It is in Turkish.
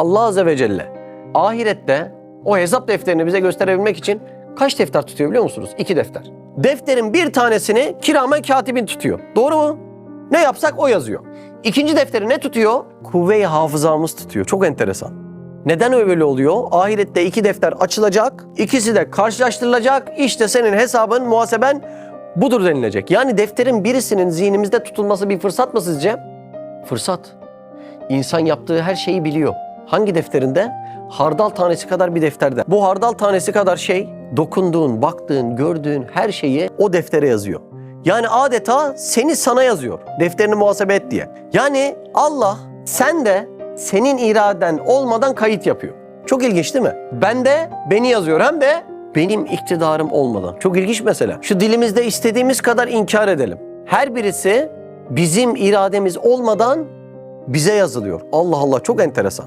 Allah Azze ve Celle ahirette o hesap defterini bize gösterebilmek için kaç defter tutuyor biliyor musunuz? İki defter. Defterin bir tanesini kiramen katibin tutuyor. Doğru mu? Ne yapsak o yazıyor. İkinci defteri ne tutuyor? Kuvve-i hafızamız tutuyor. Çok enteresan. Neden öyle oluyor? Ahirette iki defter açılacak, ikisi de karşılaştırılacak. İşte senin hesabın, muhaseben budur denilecek. Yani defterin birisinin zihnimizde tutulması bir fırsat mı sizce? Fırsat. İnsan yaptığı her şeyi biliyor. Hangi defterinde? Hardal tanesi kadar bir defterde. Bu hardal tanesi kadar şey, dokunduğun, baktığın, gördüğün her şeyi o deftere yazıyor. Yani adeta seni sana yazıyor. Defterini muhasebe et diye. Yani Allah sen de senin iraden olmadan kayıt yapıyor. Çok ilginç değil mi? Ben de beni yazıyor hem de benim iktidarım olmadan. Çok ilginç mesela. Şu dilimizde istediğimiz kadar inkar edelim. Her birisi bizim irademiz olmadan bize yazılıyor. Allah Allah çok enteresan.